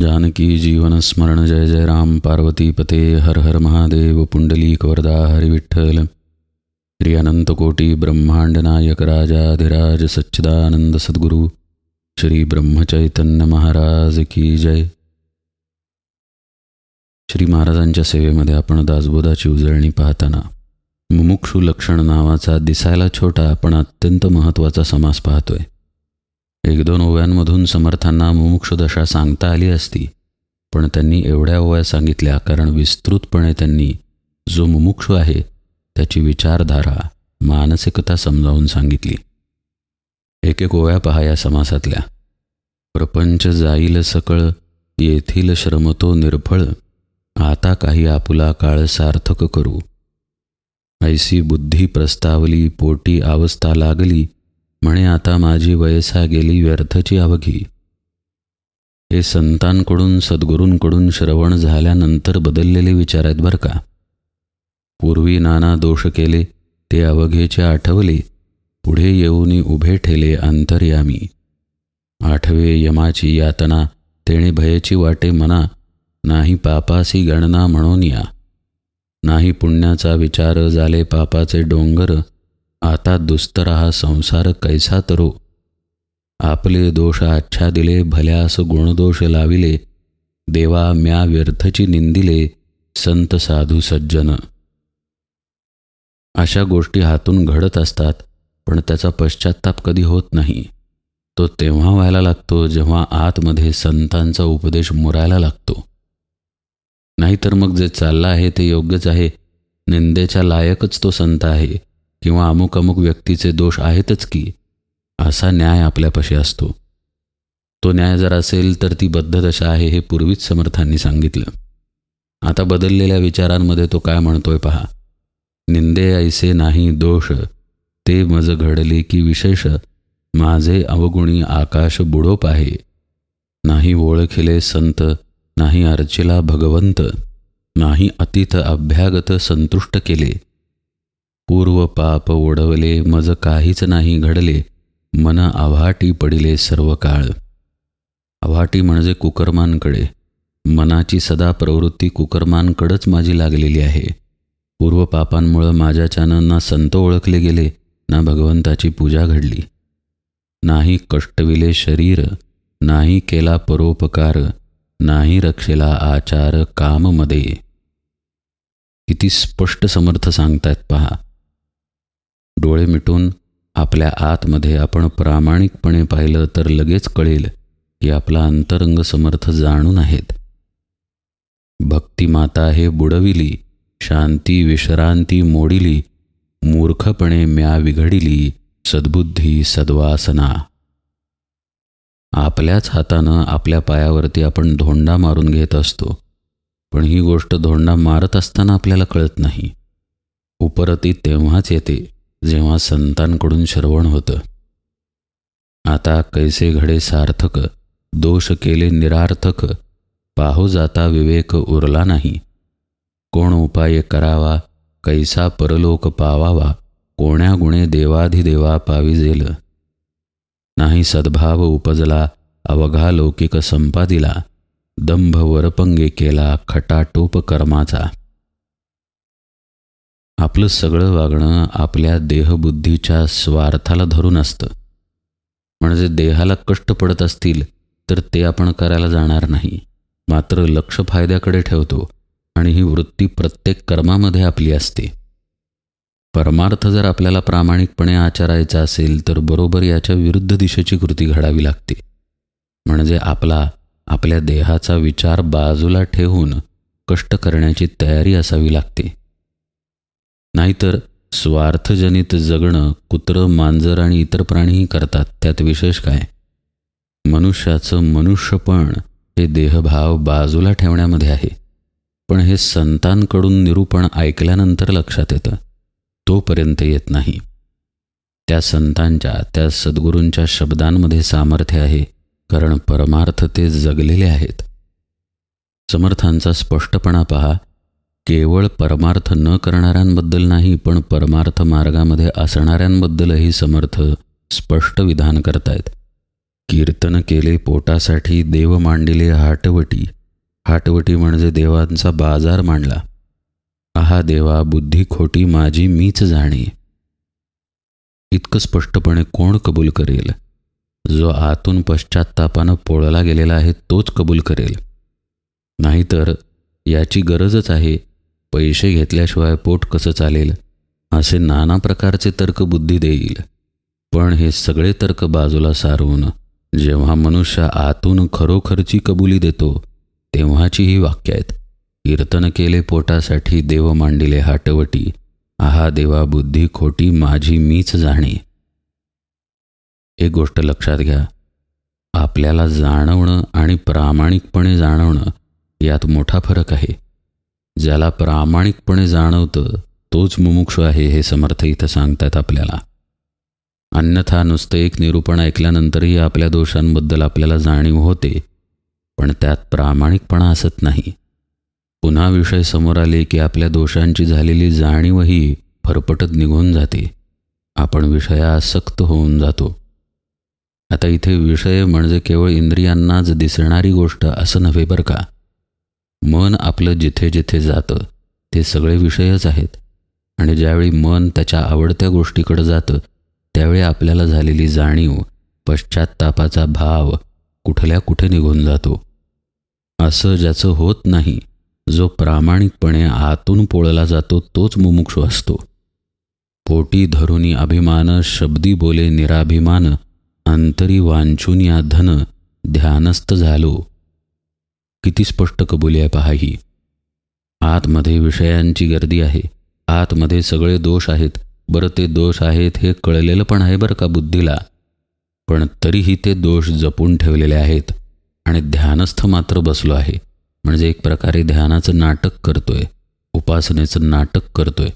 जानकी जीवनस्मरण जय जय राम पार्वती पते हर हर महादेव पुंडलीक वरदा हरिविठ्ठल। श्री अनंतकोटी ब्रह्मांड नायक राजाधिराज सच्चिदानंद सद्गुरू श्री ब्रह्मचैतन्य महाराज की जय। श्री महाराजांच्या सेवेमध्ये आपण दासबोधाची उजळणी पाहताना मुमुक्षु लक्षण नावाचा दिसायला छोटा पण अत्यंत महत्त्वाचा समास पाहतोय. एक दोन ओव्यांमधून समर्थांना मुमुक्षदशा सांगता आली असती पण त्यांनी एवढ्या ओव्या सांगितल्या कारण विस्तृतपणे त्यांनी जो मुमुक्ष आहे त्याची विचारधारा मानसिकता समजावून सांगितली. एक एक ओव्या पहा या समासातल्या. प्रपंच जाईल सकळ येथील श्रमतो निर्फळ आता काही आपुला काळ सार्थक करू. ऐसी बुद्धी प्रस्तावली पोटी अवस्था लागली म्हणे आता माझी वयसा गेली व्यर्थची अवघी. हे संतांकडून सद्गुरूंकडून श्रवण झाल्यानंतर बदललेले विचार आहेत बरं का? पूर्वी नाना दोष केले ते अवघेचे आठवले पुढे येऊन उभे ठेले अंतर्यामी. आठवे यमाची यातना तेणे भयची वाटे मना नाही पापासी गणना म्हणून या. नाही पुण्याचा विचार झाले पापाचे डोंगर आता दुस्तर हा संसार कैसा तरो? आपले दोष आच्छा दिले भल्यास गुणदोष लाविले. देवा म्या व्यर्थची निंदिले संत साधू सज्जन. अशा गोष्टी हातून घडत असतात पण त्याचा पश्चाताप कधी होत नाही. तो तेव्हा व्हायला लागतो जेव्हा आतमध्ये संतांचा उपदेश मुरायला लागतो. नाहीतर मग जे चाललं आहे ते योग्यच आहे. निंदेच्या लायकच तो संत आहे. किंवा अमुक अमुक व्यक्तीचे दोष आहेतच की असा न्याय आपल्यापाशी असतो. तो न्याय जर असेल तर ती बद्धदशा आहे हे पूर्वीच समर्थांनी सांगितलं. आता बदललेल्या विचारांमध्ये तो काय म्हणतोय पहा. निंदे ऐसे नाही दोष ते मज घडले की विशेष माझे अवगुणी आकाश बुडोप आहे. नाही ओळखिले संत नाही अर्चिला भगवंत नाही अतिथ अभ्यागत संतुष्ट केले. पूर्व पाप ओढवले मज काहीच नाही घडले मन आव्हाटी पडिले सर्व काळ. आव्हाटी म्हणजे कुकर्मांकडे. मनाची सदा प्रवृत्ती कुकर्मांकडंच माझी लागलेली आहे. पूर्व पापांमुळं माझ्याच्यानं ना संत ओळखले गेले ना भगवंताची पूजा घडली. नाही कष्टविले शरीर नाही केला परोपकार नाही रक्षेला आचार काममध्ये. किती स्पष्ट समर्थ सांगतायत पहा. डोळे मिटून आपल्या आतमध्ये आपण प्रामाणिकपणे पाहिलं तर लगेच कळेल की आपला अंतरंग समर्थ जाणून आहेत. भक्तिमाता हे बुडविली शांती विश्रांती मोडिली मूर्खपणे म्या विघडिली सद्बुद्धी सद्वासना. आपल्याच हातानं आपल्या पायावरती आपण धोंडा मारून घेत असतो पण ही गोष्ट धोंडा मारत असताना आपल्याला कळत नाही. उपरती तेव्हाच येते. जेव्हा संतांकडून श्रवण होतं आता कैसे घडे सार्थक दोष केले निरार्थक पाहू जाता विवेक उरला नाही. कोण उपाय करावा कैसा परलोक पावावा कोण्या गुणे देवाधिदेवा पाविजेल नाही सद्भाव उपजला अवघा लौकिक संपादिला दंभ वरपंगे केला खटाटोप कर्माचा. आपलं सगळं वागणं आपल्या देहबुद्धीच्या स्वार्थाला धरून असतं. म्हणजे देहाला कष्ट पडत असतील तर ते आपण करायला जाणार नाही. मात्र लक्ष फायद्याकडे ठेवतो आणि ही वृत्ती प्रत्येक कर्मामध्ये आपली असते. परमार्थ जर आपल्याला प्रामाणिकपणे आचरायचा असेल तर बरोबर याच्या विरुद्ध दिशेची कृती घडावी लागते. म्हणजे आपला आपल्या देहाचा विचार बाजूला ठेवून कष्ट करण्याची तयारी असावी लागते. नाहीतर स्वार्थजनित जगणं कुत्रं मांजर आणि इतर प्राणीही करतात. त्यात विशेष काय? मनुष्याचं मनुष्यपण हे देहभाव बाजूला ठेवण्यामध्ये आहे. पण हे संतांकडून निरूपण ऐकल्यानंतर लक्षात येतं. तोपर्यंत येत नाही. त्या संतांच्या त्या सद्गुरूंच्या शब्दांमध्ये सामर्थ्य आहे कारण परमार्थ ते जगलेले आहेत. समर्थांचा स्पष्टपणा पहा. केवळ परमार्थ न करणाऱ्यांबद्दल नाही पण परमार्थ मार्गामध्ये असणाऱ्यांबद्दलही समर्थ स्पष्ट विधान करतायत. कीर्तन केले पोटासाठी देव मांडिले हाटवटी. हाटवटी म्हणजे देवांचा बाजार मांडला. आहा देवा बुद्धी खोटी माझी मीच जाणे. इतकं स्पष्टपणे कोण कबूल करेल? जो आतून पश्चात्तापानं पोळला गेलेला आहे तोच कबूल करेल. नाहीतर याची गरजच आहे पैसे घेतल्याशिवाय पोट कसं चालेल? असे नाना प्रकारचे तर्क बुद्धी देईल. पण हे सगळे तर्क बाजूला सारून जेव्हा मनुष्य आतून खरोखरची कबुली देतो तेव्हाची ही वाक्य आहेत. कीर्तन केले पोटासाठी देव मांडिले हाटवटी आहा देवा बुद्धी खोटी माझी मीच जाणे. एक गोष्ट लक्षात घ्या. आपल्याला जाणवणं आणि प्रामाणिकपणे जाणवणं यात मोठा फरक आहे. ज्याला प्रामाणिकपणे जाणवतं तोच मुमुक्ष आहे हे समर्थ इथं सांगतात आपल्याला. अन्यथा नुसतं एक निरूपण ऐकल्यानंतरही आपल्या दोषांबद्दल आपल्याला जाणीव होते पण त्यात प्रामाणिकपणा असत नाही. पुन्हा विषय समोर आले की आपल्या दोषांची झालेली जाणीवही फरफटत निघून जाते. आपण विषयासक्त होऊन जातो. आता इथे विषय म्हणजे केवळ इंद्रियांनाच दिसणारी गोष्ट असं नव्हे बरं का? मन आपलं जिथे जिथे जातं ते सगळे विषयच आहेत. आणि ज्यावेळी मन त्याच्या आवडत्या गोष्टीकडे जातं त्यावेळी आपल्याला झालेली जाणीव पश्चात्तापाचा भाव कुठल्या कुठे निघून जातो. असं ज्याचं होत नाही जो प्रामाणिकपणे आतून पोळला जातो तोच मुमुक्षू असतो. पोटी धरुनी अभिमान शब्दी बोले निराभिमान अंतरी वांछून या धन ध्यानस्थ झालो. किती स्पष्ट कबुली आहे पहा ही. आतमध्ये विषयांची गर्दी आहे. आतमध्ये सगळे दोष आहेत. बरं ते दोष आहेत हे कळलेलं पण आहे बरं का बुद्धीला. पण तरीही ते दोष जपून ठेवलेले आहेत आणि ध्यानस्थ मात्र बसलो आहे. म्हणजे एक प्रकारे ध्यानाचं नाटक करतोय. उपासनेचं नाटक करतोय.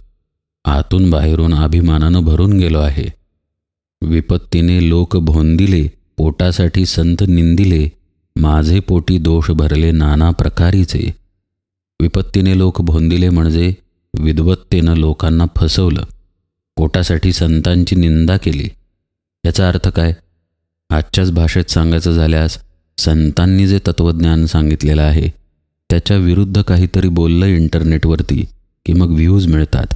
आतून बाहेरून अभिमानानं भरून गेलो आहे. विपत्तीने लोक भोंदिले पोटासाठी संत निंदिले माझे पोटी दोष भरले नाना प्रकारीचे. विपत्तीने लोक भोंदिले म्हणजे विद्वत्तेनं लोकांना फसवलं. पोटासाठी संतांची निंदा केली. याचा अर्थ काय? आजच्याच भाषेत सांगायचं झाल्यास संतांनी जे तत्त्वज्ञान सांगितलेलं आहे त्याच्या विरुद्ध काहीतरी बोललं इंटरनेटवरती की मग व्ह्यूज मिळतात.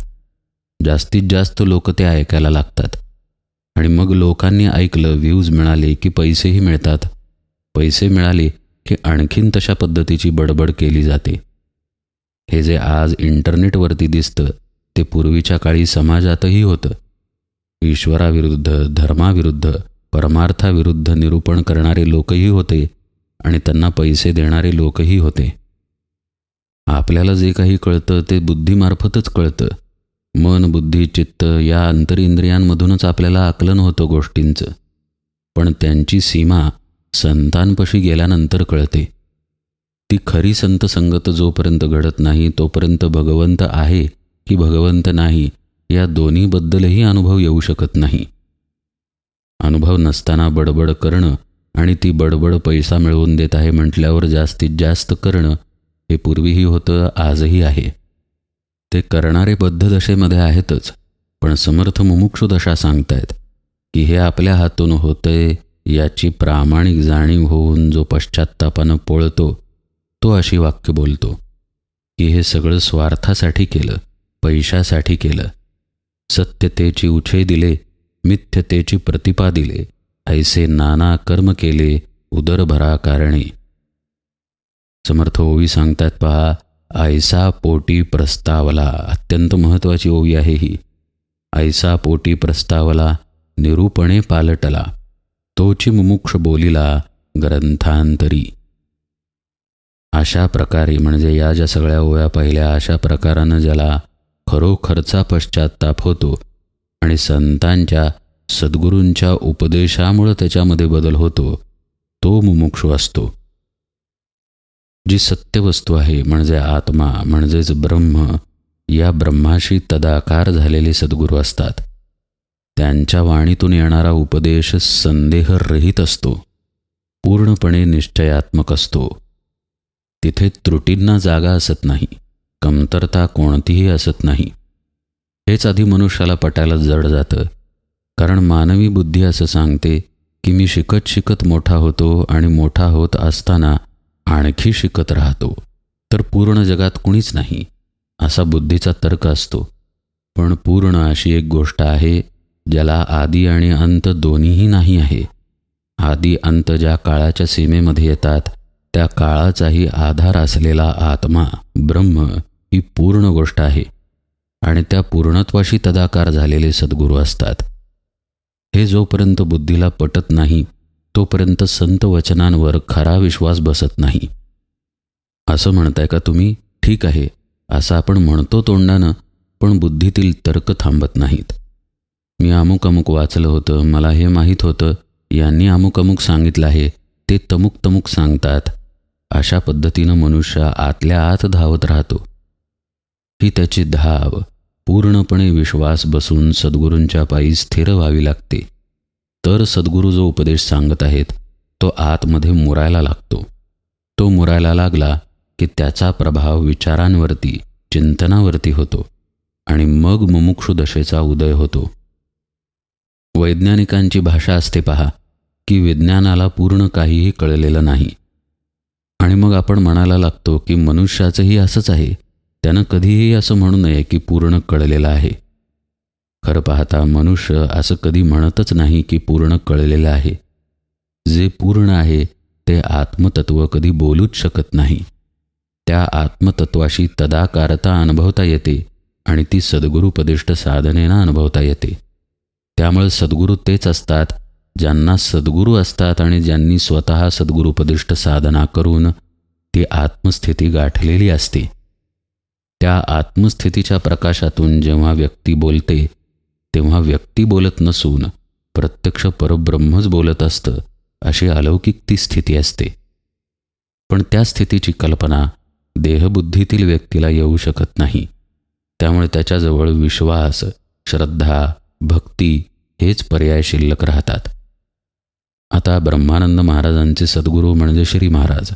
जास्तीत जास्त लोक ते ऐकायला लागतात. आणि मग लोकांनी ऐकलं व्ह्यूज मिळाले की पैसेही मिळतात. पैसे मिळाले की आणखीन तशा पद्धतीची बडबड केली जाते. हे जे आज इंटरनेटवरती दिसतं ते पूर्वीच्या काळी समाजातही होतं. ईश्वराविरुद्ध धर्माविरुद्ध परमार्थाविरुद्ध निरूपण करणारे लोकही होते आणि त्यांना पैसे देणारे लोकही होते. आपल्याला जे काही कळतं ते बुद्धीमार्फतच कळतं. मन बुद्धी चित्त या अंतरिंद्रियांमधूनच आपल्याला आकलन होतं गोष्टींचं. पण त्यांची सीमा संतांपशी गेल्यानंतर कळते. ती खरी संत संगत जोपर्यंत घडत नाही तोपर्यंत भगवंत आहे की भगवंत नाही या दोन्हीबद्दलही अनुभव येऊ शकत नाही. अनुभव नसताना बडबड करणं आणि ती बडबड पैसा मिळवून देत आहे म्हटल्यावर जास्तीत जास्त करणं हे पूर्वीही होतं आजही आहे. ते करणारे बद्ध दशेमध्ये आहेतच पण समर्थ मुमुक्षु दशा सांगतायत की हे आपल्या हातून होतंय याची प्रामाणिक जाणीव होऊन जो पश्चात्तापानं पळतो तो अशी वाक्य बोलतो की हे सगळं स्वार्थासाठी केलं पैशासाठी केलं. सत्यतेची उछे दिले मिथ्यतेची प्रतिपा दिले ऐसे नाना कर्म केले उदरभरा कारणे. समर्थ ओवी सांगतात पहा ऐसा पोटी प्रस्तावला अत्यंत महत्त्वाची ओवी आहे ही. ऐसा पोटी प्रस्तावला निरूपणे पालटला. तोची मुमुक्ष बोलिला ग्रंथांतरी. अशा प्रकारे म्हणजे या ज्या सगळ्या ओव्या पहिल्या अशा प्रकारानं ज्याला खरोखरचा पश्चात्ताप होतो आणि संतांच्या सद्गुरूंच्या उपदेशामुळं त्याच्यामध्ये बदल होतो तो मुमुक्षू असतो. जी सत्यवस्तू आहे म्हणजे आत्मा म्हणजेच ब्रह्म या ब्रह्माशी तदाकार झालेले सद्गुरू असतात. त्यांच्या वाणीतून येणारा उपदेश संदेहरहित असतो. पूर्णपणे निश्चयात्मक असतो. तिथे त्रुटींना जागा असत नाही. कमतरता कोणतीही असत नाही. हेच आधी मनुष्याला पटायला जड जातं. कारण मानवी बुद्धी असं सांगते की मी शिकत शिकत मोठा होतो आणि मोठा होत असताना आणखी शिकत राहतो. तर पूर्ण जगात कुणीच नाही असा बुद्धीचा तर्क असतो. पण पूर्ण अशी एक गोष्ट आहे ज्याला आदी आणि अंत दोन्हीही नाही आहे. आदी अंत ज्या काळाच्या सीमेमध्ये येतात त्या काळाचाही आधार असलेला आत्मा ब्रह्म ही पूर्ण गोष्ट आहे. आणि त्या पूर्णत्वाशी तदाकार झालेले सद्गुरू असतात. हे जोपर्यंत बुद्धीला पटत नाही तोपर्यंत संत वचनांवर खरा विश्वास बसत नाही. असं म्हणताय का तुम्ही? ठीक आहे असं आपण म्हणतो तोंडानं पण बुद्धीतील तर्क थांबत नाहीत. मी अमुक अमुक वाचलं होतं मला हे माहीत होतं यांनी अमुक अमुक सांगितलं आहे ते तमुक तमुक सांगतात. अशा पद्धतीनं मनुष्य आतल्या आत धावत राहतो. ही त्याची धाव. पूर्णपणे विश्वास बसून सद्गुरूंच्या पायी स्थिर व्हावी लागते. तर सद्गुरू जो उपदेश सांगत आहेत तो आतमध्ये मुरायला लागतो. तो मुरायला लागला की त्याचा प्रभाव विचारांवरती चिंतनावरती होतो. आणि मग मुमुक्षु दशेचा उदय होतो. वैज्ञानिकांची भाषा असते पहा की विज्ञानाला पूर्ण काहीही कळलेलं नाही. आणि मग आपण म्हणायला लागतो की मनुष्याचंही असंच आहे त्यानं कधीही असं म्हणू नये की पूर्ण कळलेलं आहे. खरं पाहता मनुष्य असं कधी म्हणतच नाही की पूर्ण कळलेलं आहे. जे पूर्ण आहे ते आत्मतत्व कधी बोलूच शकत नाही. त्या आत्मतत्वाशी तदाकारता अनुभवता येते आणि ती सद्गुरुपदिष्ट साधनेनं अनुभवता येते. त्यामुळे सद्गुरू तेच असतात ज्यांना सद्गुरू असतात आणि ज्यांनी स्वतः सद्गुरुपदिष्ट साधना करून ती आत्मस्थिती गाठलेली असते. त्या आत्मस्थितीच्या प्रकाशातून जेव्हा व्यक्ती बोलते तेव्हा व्यक्ती बोलत नसून प्रत्यक्ष परब्रह्मच बोलत असतं अशी अलौकिक ती स्थिती असते. पण त्या स्थितीची कल्पना देहबुद्धीतील व्यक्तीला येऊ शकत नाही. त्यामुळे त्याच्याजवळ विश्वास श्रद्धा भक्ती हेच पर्याय शिल्लक राहतात. आता ब्रह्मानंद महाराजांचे सद्गुरू म्हणजे श्री महाराज.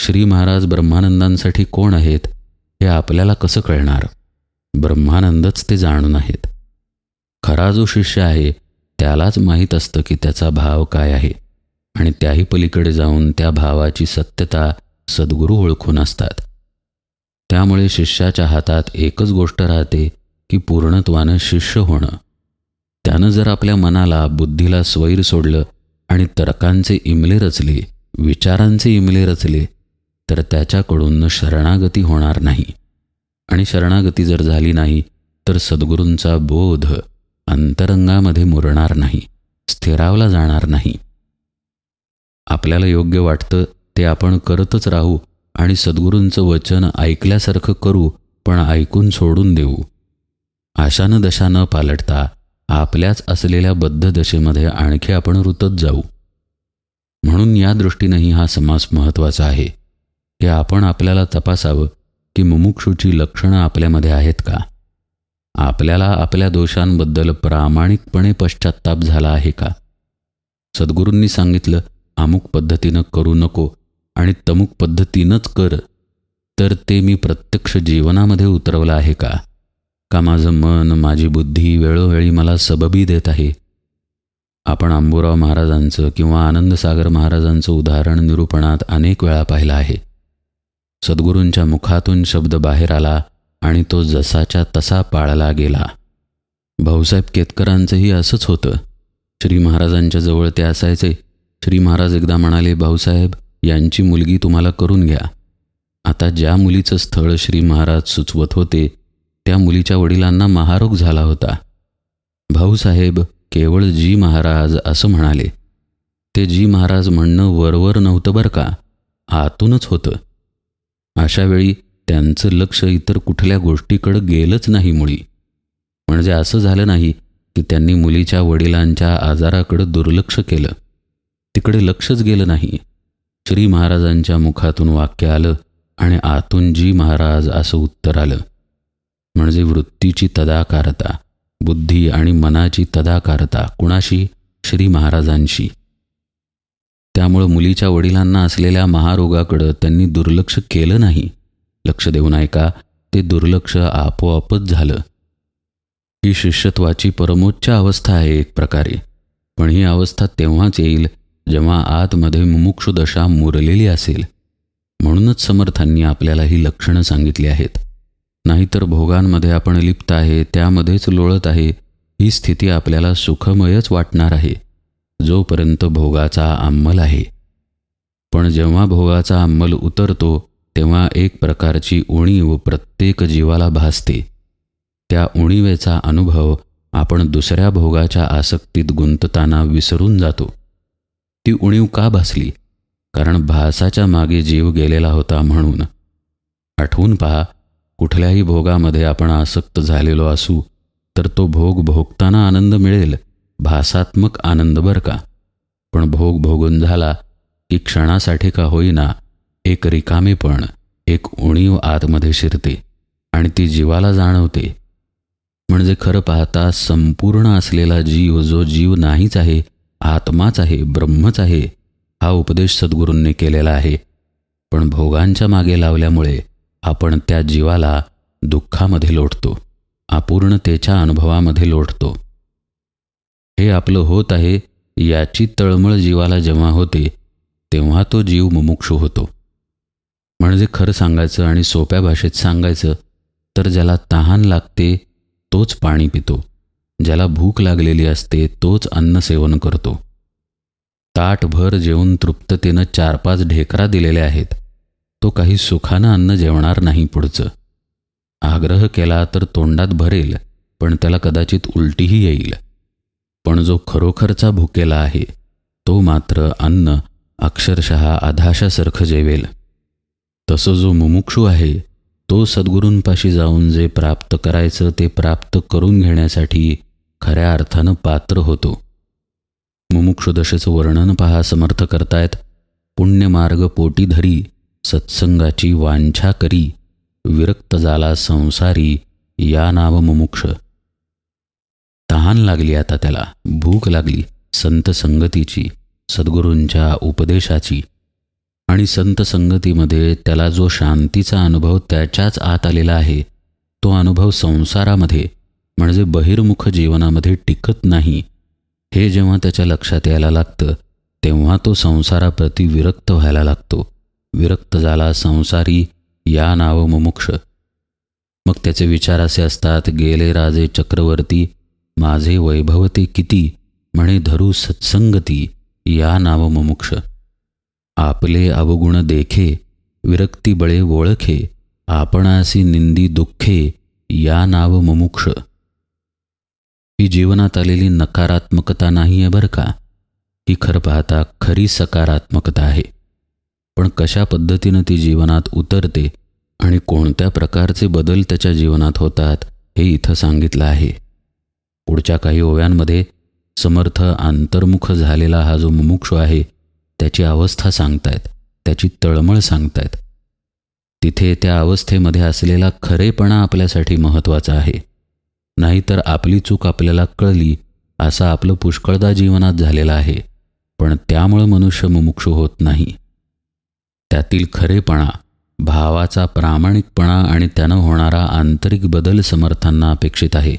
श्री महाराज ब्रह्मानंदांसाठी कोण आहेत हे आपल्याला कसं कळणार? ब्रह्मानंदच ते जाणून आहेत. खरा जो शिष्य आहे त्यालाच माहीत असतं की त्याचा भाव काय आहे. आणि त्याही पलीकडे जाऊन त्या भावाची सत्यता सद्गुरू ओळखून असतात. त्यामुळे शिष्याच्या हातात एकच गोष्ट राहते की पूर्णत्वानं शिष्य होणं. त्यानं जर आपल्या मनाला बुद्धीला स्वैर सोडलं आणि तर्कांचे इमले रचले विचारांचे इमले रचले तर त्याच्याकडून शरणागती होणार नाही. आणि शरणागती जर झाली नाही तर सद्गुरूंचा बोध अंतरंगामध्ये मुरणार नाही स्थिरावला जाणार नाही. आपल्याला योग्य वाटतं ते आपण करतच राहू आणि सद्गुरूंचं वचन ऐकल्यासारखं करू पण ऐकून सोडून देऊ. आशानं दशानं न पालटता आपल्याच असलेल्या बद्ध दशेमध्ये आणखी आपण रुतत जाऊ. म्हणून या दृष्टीनेही हा समास महत्त्वाचा आहे की आपण आपल्याला तपासावं की मुमुक्षूची लक्षणं आपल्यामध्ये आहेत का? आपल्याला आपल्या दोषांबद्दल प्रामाणिकपणे पश्चात्ताप झाला आहे का? सद्गुरूंनी सांगितलं अमुक पद्धतीनं करू नको आणि तमुक पद्धतीनंच कर तर ते मी प्रत्यक्ष जीवनामध्ये उतरवलं आहे का? का माझं मन माझी बुद्धी वेळोवेळी मला सबबी देत आहे? आपण अंबुराव महाराजांचं किंवा आनंदसागर महाराजांचं उदाहरण निरूपणात अनेक वेळा पाहिलं आहे. सद्गुरूंच्या मुखातून शब्द बाहेर आला आणि तो जसाच्या तसा पाळला गेला. भाऊसाहेब केतकरांचंही असंच होतं. श्री महाराजांच्या जवळ ते असायचे. श्री महाराज एकदा म्हणाले भाऊसाहेब यांची मुलगी तुम्हाला करून घ्या. आता ज्या मुलीचं स्थळ श्री महाराज सुचवत होते त्या मुलीच्या वडिलांना महारोग झाला होता. भाऊसाहेब केवळ जी महाराज असं म्हणाले. ते जी महाराज म्हणणं वरवर नव्हतं बरं का? आतूनच होतं. अशावेळी त्यांचं लक्ष इतर कुठल्या गोष्टीकडं गेलंच नाही मुळी म्हणजे असं झालं नाही की त्यांनी मुलीच्या वडिलांच्या आजाराकडं दुर्लक्ष केलं. तिकडे लक्षच गेलं नाही. श्री महाराजांच्या मुखातून वाक्य आलं आणि आतून जी महाराज असं उत्तर आलं. म्हणजे वृत्तीची तदाकारता बुद्धी आणि मनाची तदाकारता कुणाशी? श्री महाराजांशी. त्यामुळं मुलीच्या वडिलांना असलेल्या महारोगाकडं त्यांनी दुर्लक्ष केलं नाही. लक्ष देऊन ऐका ते दुर्लक्ष आपोआपच झालं. ही शिष्यत्वाची परमोच्च अवस्था आहे एक प्रकारे. पण ही अवस्था तेव्हाच येईल जेव्हा आतमध्ये मुमुक्षुदशा मुरलेली असेल. म्हणूनच समर्थांनी आपल्याला ही लक्षणं सांगितली आहेत. नाहीतर भोगांमध्ये आपण लिप्त आहे त्यामध्येच लोळत आहे. ही स्थिती आपल्याला सुखमयच वाटणार आहे. जोपर्यंत भोगाचा अंमल आहे. पण जेव्हा भोगाचा अंमल उतरतो तेव्हा एक प्रकारची उणीव प्रत्येक जीवाला भासते. त्या उणीवेचा अनुभव आपण दुसऱ्या भोगाच्या आसक्तीत गुंतताना विसरून जातो. ती उणीव का भासली? कारण भासाच्या मागे जीव गेलेला होता म्हणून. आठवून पहा कुठल्याही भोगामध्ये आपण आसक्त झालेलो असू तर तो भोग भोगताना आनंद मिळेल भासात्मक आनंद बरं का? पण भोग भोगून झाला की क्षणासाठी का होईना एक रिकामेपण एक उणीव आतमध्ये शिरते आणि ती जीवाला जाणवते. म्हणजे खरं पाहता संपूर्ण असलेला जीव जो जीव नाहीच आहे आत्माच आहे ब्रह्मच आहे हा उपदेश सद्गुरूंनी केलेला आहे. पण भोगांच्या मागे लावल्यामुळे आपण त्या जीवाला दुःखामध्ये लोटतो अपूर्णतेच्या अनुभवामध्ये लोटतो. हे आपलं होत आहे याची तळमळ जीवाला जेव्हा होते तेव्हा तो जीव मुमुक्षू होतो. म्हणजे खरं सांगायचं आणि सोप्या भाषेत सांगायचं तर ज्याला तहान लागते तोच पाणी पितो. ज्याला भूक लागलेली असते तोच अन्न सेवन करतो. ताटभर जेवून तृप्ततेनं चार पाच ढेकरा दिलेल्या आहेत. तो काही सुखानं अन्न जेवणार नाही पुढचं. आग्रह केला तर तोंडात भरेल पण त्याला कदाचित उलटीही येईल. पण जो खरोखरचा भुकेला आहे तो मात्र अन्न अक्षरशः आधाशासारखं जेवेल. तसं जो मुमुक्षू आहे तो सद्गुरूंपाशी जाऊन जे प्राप्त करायचं ते प्राप्त करून घेण्यासाठी खऱ्या अर्थानं पात्र होतो. मुमुक्षुदशेचं वर्णन पहा समर्थ करतायत. पुण्यमार्ग पोटी धरी सत्संगाची वांछा करी विरक्त झाला संसारी या नाव मुमुक्ष. तहान लागली आता त्याला भूक लागली संत संगतीची सद्गुरूंच्या उपदेशाची. आणि संत संगतीमध्ये त्याला जो शांतीचा अनुभव त्याच्याच आत आलेला आहे तो अनुभव संसारामध्ये म्हणजे बहिर्मुख जीवनामध्ये टिकत नाही. हे जेव्हा त्याच्या लक्षात यायला लागतं तेव्हा तो संसाराप्रती विरक्त व्हायला लागतो. विरक्त झाला संसारी या नाव मुमुक्ष. मग त्याचे विचार असे असतात गेले राजे चक्रवर्ती माझे वैभवते किती? म्हणे धरू सत्संगती या नाव मुमुक्ष. आपले अवगुण देखे विरक्ती बळे ओळखे आपणासी निंदी दुःखे या नाव मुमुक्ष. ही जीवनात आलेली नकारात्मकता नाही आहे बरं का? ही खरं पाहता खरी सकारात्मकता आहे. पण कशा पद्धतीनं ती जीवनात उतरते आणि कोणत्या प्रकारचे बदल त्याच्या जीवनात होतात हे इथं सांगितलं आहे. पुढच्या काही ओव्यांमध्ये समर्थ अंतर्मुख झालेला हा जो मुमुक्ष आहे त्याची अवस्था सांगतायत त्याची तळमळ सांगतायत. तिथे त्या अवस्थेमध्ये असलेला खरेपणा आपल्यासाठी महत्त्वाचा आहे. नाहीतर आपली चूक आपल्याला कळली असं आपलं पुष्कळदा जीवनात झालेलं आहे. पण त्यामुळं मनुष्य मुमुक्षू होत नाही. त्यातील खरेपणा भावाचा प्रामाणिकपणा आणि त्यानं होणारा आंतरिक बदल समर्थांना अपेक्षित आहे.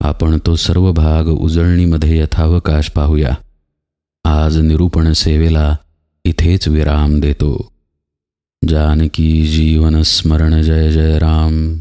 आपण तो सर्व भाग उजळणीमध्ये यथावकाश पाहूया. आज निरूपण सेवेला इथेच विराम देतो. जानकी जीवन स्मरण जय जय राम.